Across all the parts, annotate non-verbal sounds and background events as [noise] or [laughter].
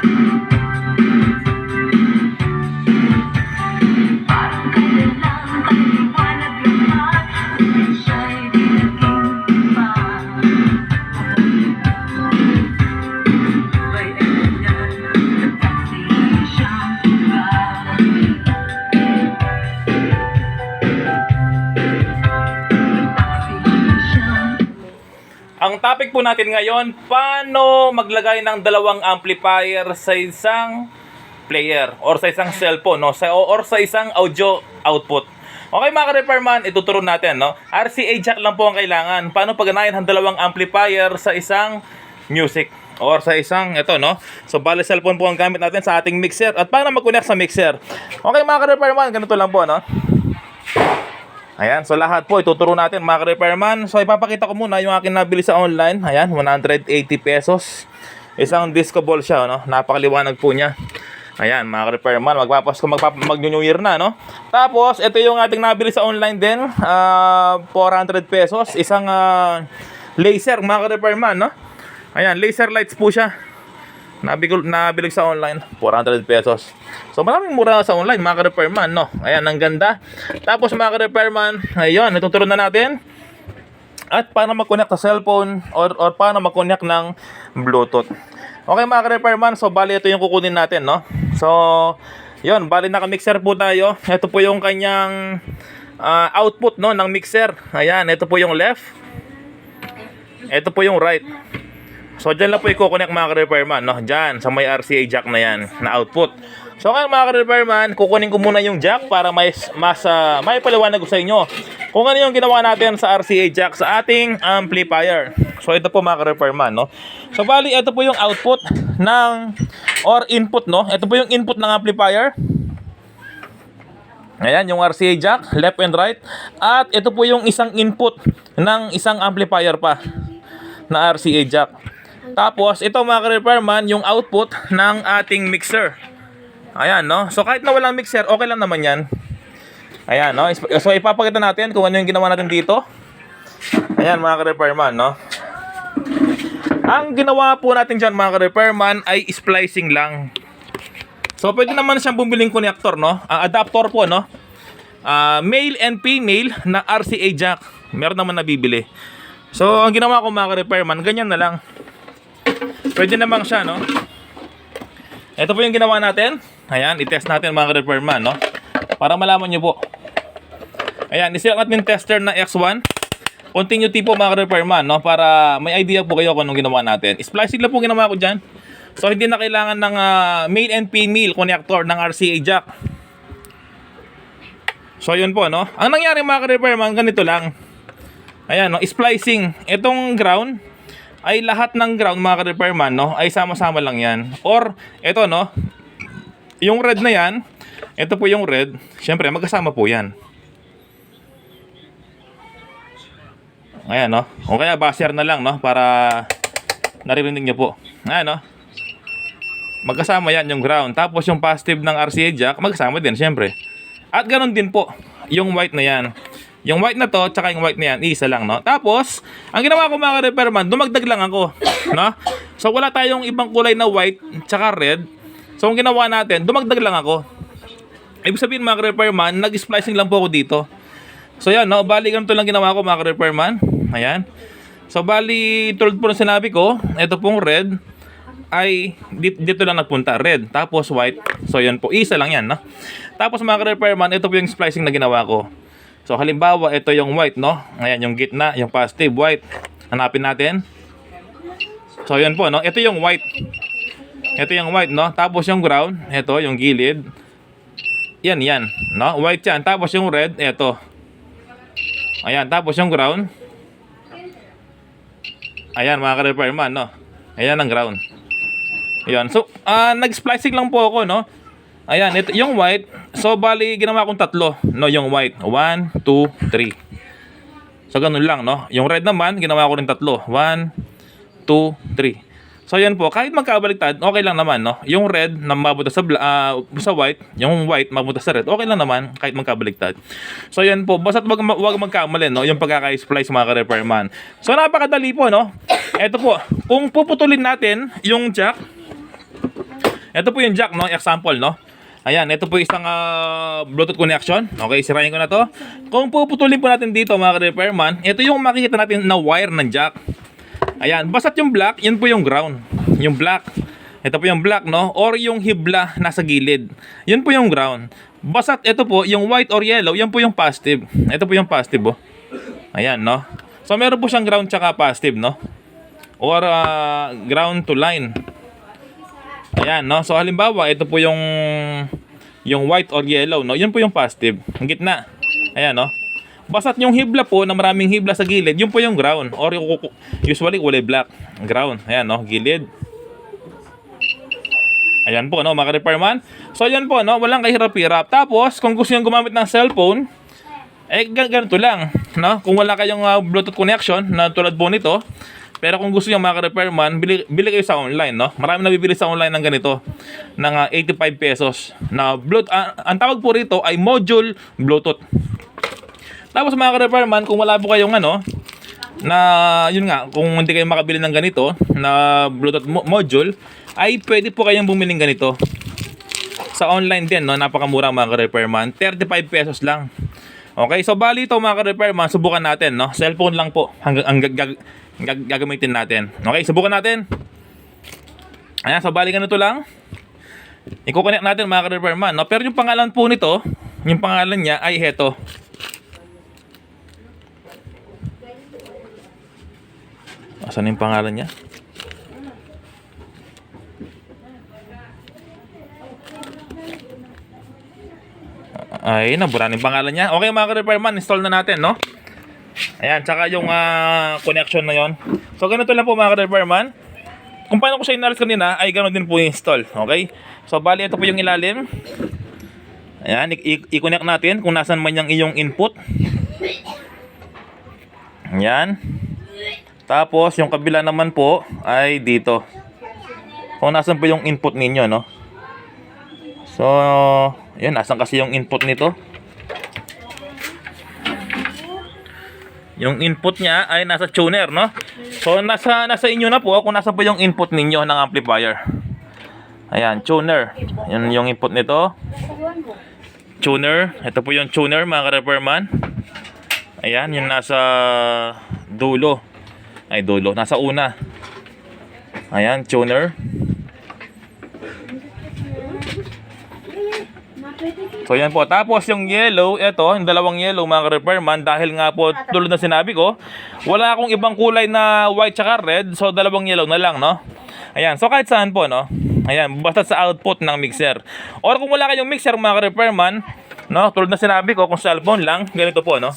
Thank you. Ang topic po natin ngayon, paano maglagay ng dalawang amplifier sa isang player or sa isang cellphone no sa or sa isang audio output. Okay mga ka-repairman, ituturo natin no. RCA jack lang po ang kailangan. Paano pagganahin ang dalawang amplifier sa isang music or sa isang ito no. So bale cellphone po ang gamit natin sa ating mixer. At paano mag-connect sa mixer? Okay mga ka-repairman, ganito lang po no. Ayan, so lahat po ituturo natin mga ka-repairman. So ipapakita ko muna yung akin nabili sa online. Ayan, 180 pesos. Isang disco ball siya, no? Napakaliwanag po niya. Ayan, mga ka-repairman, magpapas ko magpap mag New Year na, no? Tapos, ito yung ating nabili sa online din. ah 400 pesos. Isang ah, laser, mga ka-repairman, no? Ayan, laser lights po siya. Nabigol, nabili sa online, 400 pesos. So maraming mura sa online, mga ka-repairman, no? Ayan, ang ganda. Tapos mga ka-repairman, ayun, natuturo na natin. At paano mag-connect sa cellphone or, or paano mag-connect ng Bluetooth. Okay mga ka-repairman, so bali ito yung kukunin natin, no? So, yun, bali naka-mixer po tayo. Ito po yung kanyang ah, output, no, ng mixer. Ayan, ito po yung left. Ito po yung right. So, dyan lang po i-connect mga ka-repairman, no? Dyan, sa may RCA jack na yan, na output. So, kaya mga ka-repairman, kukunin ko muna yung jack para may, mas, uh, may paliwanag ko sa inyo kung ano yung ginawa natin sa RCA jack sa ating amplifier. So, ito po mga ka-repairman, no? So, bali, ito po yung output ng, or input, no? Ito po yung input ng amplifier. Ayan, yung RCA jack, left and right. At ito po yung isang input ng isang amplifier pa na RCA jack. Tapos, ito mga ka-repairman, yung output ng ating mixer. Ayan, no? So, kahit na walang mixer, okay lang naman yan. Ayan, no? So, ipapakita natin kung ano yung ginawa natin dito. Ayan, mga ka-repairman, no? Ang ginawa po natin dyan, mga ka-repairman, ay splicing lang. So, pwede naman siyang bumiling connector, no? Ah, adapter po, no? Ah, male and female na RCA jack. Meron naman nabibili. So, ang ginawa ko mga ka-repairman, ganyan na lang. Pwede namang siya, no? Ito po yung ginawa natin. Ayan, i-test natin mga ka-repairman, no? Para malaman nyo po. Ayan, isilak natin tester na X1. Continuity po mga ka-repairman, no? Para may idea po kayo kung anong ginawa natin. Splicing lang po ginawa ko dyan. So, hindi na kailangan ng ah, male and female connector ng RCA jack. So, yun po, no? Ang nangyari mga ka-repairman, ganito lang. Ayan, no? Splicing. Itong ground, ay lahat ng ground mga ka-repairman, no? Ay sama-sama lang yan. Or, ito, no? Yung red na yan, ito po yung red. Siyempre, magkasama po yan. Ayan, no? O kaya baser na lang, no? Para naririnig nyo po. Ayan, no? Magkasama yan yung ground. Tapos yung positive ng RCA jack, magkasama din, siyempre. At ganun din po, yung white na yan. Yung white na to, tsaka yung white na yan, isa lang, no? Tapos, ang ginawa ko mga repairman, dumagdag lang ako, [coughs] no? So, wala tayong ibang kulay na white, tsaka red. So, ang ginawa natin, dumagdag lang ako. Ibig sabihin mga repairman, nag-splicing lang po ako dito. So, yan, no? Bali, ganito lang ginawa ko mga repairman. Ayan. So, bali, tulad po ng sinabi ko, ito pong red, ay dito, lang nagpunta red tapos white so yan po isa lang yan no tapos mga repairman ito po yung splicing na ginawa ko so halimbawa ito yung white no? Ayan yung gitna yung positive white. Hanapin natin. So yan po no? Ito yung white. Ito yung white no? Tapos yung ground ito yung gilid. Yan yan no? White yan. Tapos yung red ito. Ayan tapos yung ground. Ayan mga repairman no? Ayan ang ground. Ayan. So, ah nag-splicing lang po ako, no? Ayan, ito, yung white. So, bali, ginawa kong tatlo. No, yung white. One, two, three. So, ganun lang, no? Yung red naman, ginawa ko rin tatlo. One, two, three. So, yan po. Kahit magkabaliktad, okay lang naman, no? Yung red na mapunta sa, ah, sa white, yung white mapunta sa red, okay lang naman kahit magkabaliktad. So, yan po. Basta't wag, wag magkamali, no? Yung pagkaka-splice mga ka-repairman. So, napakadali po, no? Ito po. Kung puputulin natin yung jack, ito po yung jack, no? Example, no? Ayan, ito po isang ah, Bluetooth connection. Okay, sirain ko na to. Kung puputulin po natin dito, mga repairman, ito yung makikita natin na wire ng jack. Ayan, basta't yung black, yun po yung ground. Yung black. Ito po yung black, no? Or yung hibla nasa gilid. Yun po yung ground. Basta't ito po, yung white or yellow, yan po yung positive. Ito po yung positive, oh. Ayan, no? So, meron po siyang ground tsaka positive, no? Or ah, ground to line. Ayan, no? So, halimbawa, ito po yung yung white or yellow, no? Yun po yung positive. Ang gitna. Ayan, no? Basta't yung hibla po, na maraming hibla sa gilid, yun po yung ground. Or usually, kulay black. Ground. Ayan, no? Gilid. Ayan po, no? Mga repairman. So, ayan po, no? Walang kahirap-hirap. Tapos, kung gusto nyo gumamit ng cellphone, eh, gan- ganito lang, no? Kung wala kayong ah, Bluetooth connection na tulad po nito, pero kung gusto niyo mga repairman, bili, bili kayo sa online, no? Marami nabibili sa online ng ganito, ng ah, 85 pesos. Na Bluetooth, ah, ang tawag po rito ay module Bluetooth. Tapos mga repairman, kung wala po kayong ano, na yun nga, kung hindi kayo makabili ng ganito, na Bluetooth mo- module, ay pwede po kayong bumili ng ganito. Sa online din, no? Napakamura mga repairman. 35 pesos lang. Okay, so bali ito mga ka-repairman, subukan natin, no? Cellphone lang po hanggang ang gag- gag- gag- gagamitin natin. Okay, subukan natin. Ayan, so bali ganito lang. I-connect natin mga ka-repairman, no? Pero yung pangalan po nito, yung pangalan niya ay heto. Asan yung pangalan niya? Ay, nabura yung pangalan niya. Okay mga ka-repairman, install na natin, no? Ayan, tsaka yung ah, connection na yon. So, ganito lang po mga ka-repairman. Kung paano ko siya inalis kanina, ay ganoon din po yung install. Okay? So, bali, ito po yung ilalim. Ayan, i-connect natin kung nasan man yung iyong input. Ayan. Tapos, yung kabila naman po ay dito. Kung nasan po yung input ninyo, no? So, yun, nasan kasi yung input nito? Yung input niya ay nasa tuner, no? So, nasa, nasa inyo na po kung nasa po yung input ninyo ng amplifier. Ayan, tuner. Yun yung input nito. Tuner. Ito po yung tuner, mga ka-repairman. Ayan, yung nasa dulo. Ay, dulo. Nasa una. Ayan, tuner. So yan po. Tapos yung yellow, ito, yung dalawang yellow mga repairman dahil nga po tulad na sinabi ko, wala akong ibang kulay na white tsaka red, so dalawang yellow na lang, no? Ayan, so kahit saan po, no? Ayan, basta sa output ng mixer. Or kung wala kayong mixer mga repairman, no? Tulad na sinabi ko, kung cellphone lang, ganito po, no?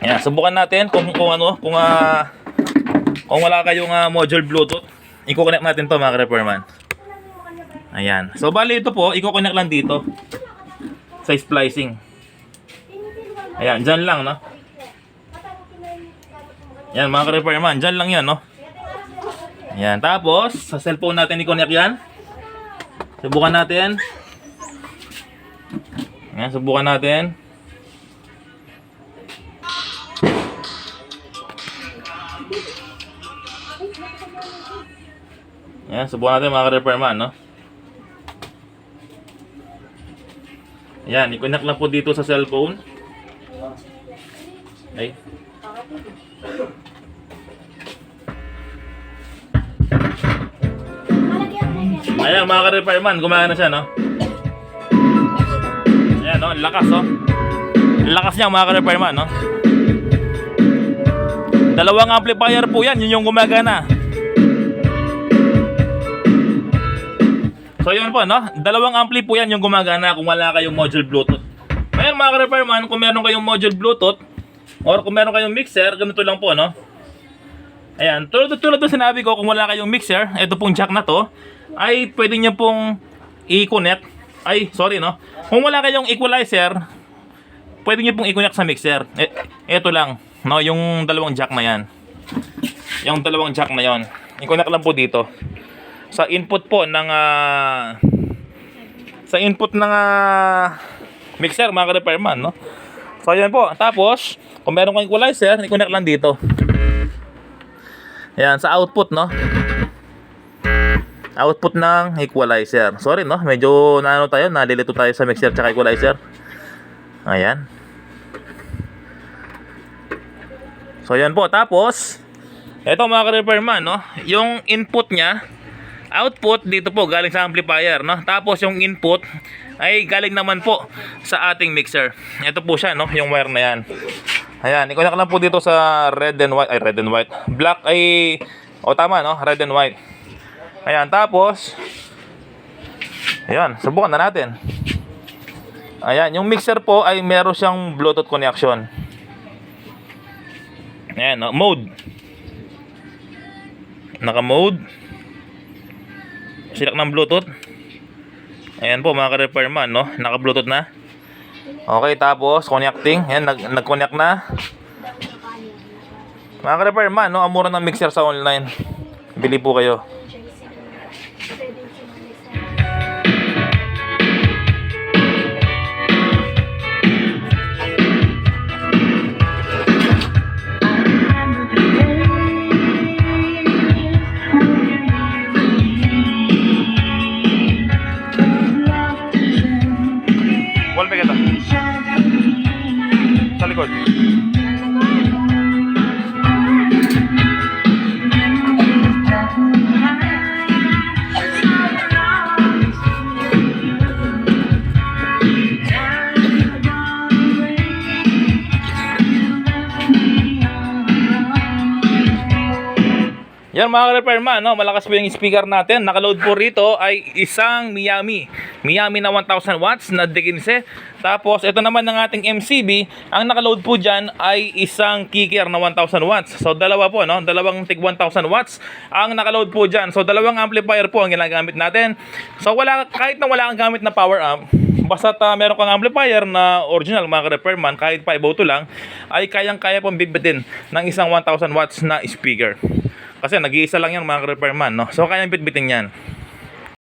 Ayan, subukan natin kung, kung ano, kung ah, kung wala kayong ah, module Bluetooth, i-connect natin to mga repairman. Ayan. So, bali ito po, i-connect lang dito. Sa splicing. Ayan, dyan lang, no? Yan, mga ka-repairman, dyan lang yan, no? Ayan, tapos, sa cellphone natin i-connect yan. Subukan natin. Ayan, subukan natin. Ayan, subukan natin mga ka-repairman, no? Ayan, i-connect lang po dito sa cellphone. Ay. Ayan, mga ka-repairman, gumana na siya, no? Ayan, no? Lakas, no? Ang Lakas niya, mga ka-repairman, no? Dalawang amplifier po yan, yun yung gumagana. So yun po, no? Dalawang ampli po yan yung gumagana kung wala kayong module Bluetooth. Ngayon mga ka-repairman, kung meron kayong module Bluetooth, or kung meron kayong mixer, ganito lang po, no? Ayan, tulad, tulad ng sinabi ko, kung wala kayong mixer, ito pong jack na to, ay pwede nyo pong i-connect. Ay, sorry, no? Kung wala kayong equalizer, pwede nyo pong i-connect sa mixer. E, ito lang, no? Yung dalawang jack na yan. Yung dalawang jack na yon. I-connect lang po dito sa input po ng ah, sa input ng ah, mixer mga ka-repairman no? So ayan po. Tapos kung meron kang equalizer i-connect lang dito. Yan sa output no? Output ng equalizer. Sorry no, medyo naano tayo, nalilito tayo sa mixer tsaka equalizer. Ayan. So yan po, tapos ito mga ka-repairman, no, yung input niya output dito po galing sa amplifier no? Tapos yung input ay galing naman po sa ating mixer. Ito po siya no? Yung wire na yan. Ayan i-connect lang po dito sa red and white. Ay red and white. Black ay o tama no? Red and white. Ayan tapos ayan subukan na natin. Ayan yung mixer po ay meron siyang bluetooth connection. Ayan no? Mode. Naka select ng bluetooth. Ayan po mga ka-repairman no? Naka bluetooth na. Okay tapos connecting. Ayan nag, nag-connect na. Mga ka-repairman no? Ang mura ng mixer sa online. Bili po kayo Yan mga ka-repairman, no? malakas po yung speaker natin. Nakaload po rito ay isang Miami. Miami na 1000 watts na D15. Tapos ito naman ng ating MCB, ang nakaload po dyan ay isang kicker na 1000 watts. So dalawa po, no? dalawang tig 1000 watts ang nakaload po dyan. So dalawang amplifier po ang ginagamit natin. So wala, kahit na wala kang gamit na power amp, [laughs] basta uh, meron kang amplifier na original mga ka-repairman, kahit 502 lang, ay kayang-kaya pong bitbitin ng isang 1000 watts na speaker. Kasi nag-iisa lang yan mga ka-repairman, no? So kayang bitbitin yan.